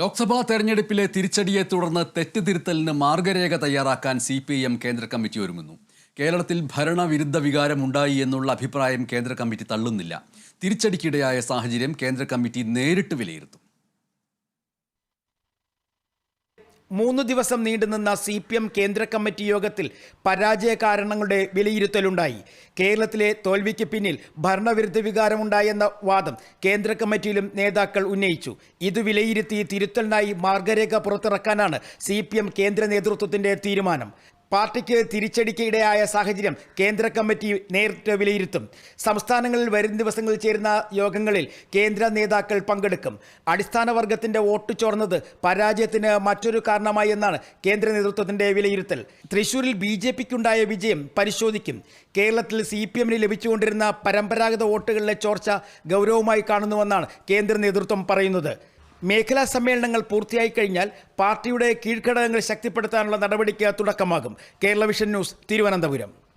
ലോക്സഭാ തെരഞ്ഞെടുപ്പിലെ തിരിച്ചടിയെ തുടർന്ന് തെറ്റുതിരുത്തലിന് മാർഗരേഖ തയ്യാറാക്കാൻ സി പി എം കേന്ദ്ര കമ്മിറ്റി ഒരുങ്ങുന്നു. കേരളത്തിൽ ഭരണവിരുദ്ധ വികാരമുണ്ടായി എന്നുള്ള അഭിപ്രായം കേന്ദ്ര കമ്മിറ്റി തള്ളുന്നില്ല. തിരിച്ചടിക്കിടയായ സാഹചര്യം കേന്ദ്ര കമ്മിറ്റി നേരിട്ട് വിലയിരുത്തും. മൂന്ന് ദിവസം നീണ്ടുനിന്ന സി പി എം കേന്ദ്ര കമ്മിറ്റി യോഗത്തിൽ പരാജയ കാരണങ്ങളുടെ വിലയിരുത്തലുണ്ടായി. കേരളത്തിലെ തോൽവിക്ക് പിന്നിൽ ഭരണവിരുദ്ധ വികാരമുണ്ടായെന്ന വാദം കേന്ദ്ര കമ്മിറ്റിയിലും നേതാക്കൾ ഉന്നയിച്ചു. ഇത് വിലയിരുത്തി തിരുത്തലിനായി മാർഗരേഖ പുറത്തിറക്കാനാണ് സി കേന്ദ്ര നേതൃത്വത്തിന്റെ തീരുമാനം. പാർട്ടിക്ക് തിരിച്ചടിക്കിടയായ സാഹചര്യം കേന്ദ്ര കമ്മിറ്റി നേരിട്ട് വിലയിരുത്തും. സംസ്ഥാനങ്ങളിൽ വരും ദിവസങ്ങളിൽ ചേരുന്ന യോഗങ്ങളിൽ കേന്ദ്ര നേതാക്കൾ പങ്കെടുക്കും. അടിസ്ഥാന വർഗത്തിന്റെ വോട്ട് ചോർന്നത് പരാജയത്തിന് മറ്റൊരു കാരണമായി എന്നാണ് കേന്ദ്ര നേതൃത്വത്തിന്റെ വിലയിരുത്തൽ. തൃശൂരിൽ ബി ജെ പിക്കുണ്ടായ വിജയം പരിശോധിക്കും. കേരളത്തിൽ സി പി എമ്മിന് ലഭിച്ചുകൊണ്ടിരുന്ന പരമ്പരാഗത വോട്ടുകളിലെ ചോർച്ച ഗൗരവമായി കാണുന്നുവെന്നാണ് കേന്ദ്ര നേതൃത്വം പറയുന്നത്. മേഖലാ സമ്മേളനങ്ങൾ പൂർത്തിയായി കഴിഞ്ഞാൽ പാർട്ടിയുടെ കീഴ്ഘടകങ്ങൾ ശക്തിപ്പെടുത്താനുള്ള നടപടിക്ക് തുടക്കമാകും. Kerala vision news Thiruvananthapuram.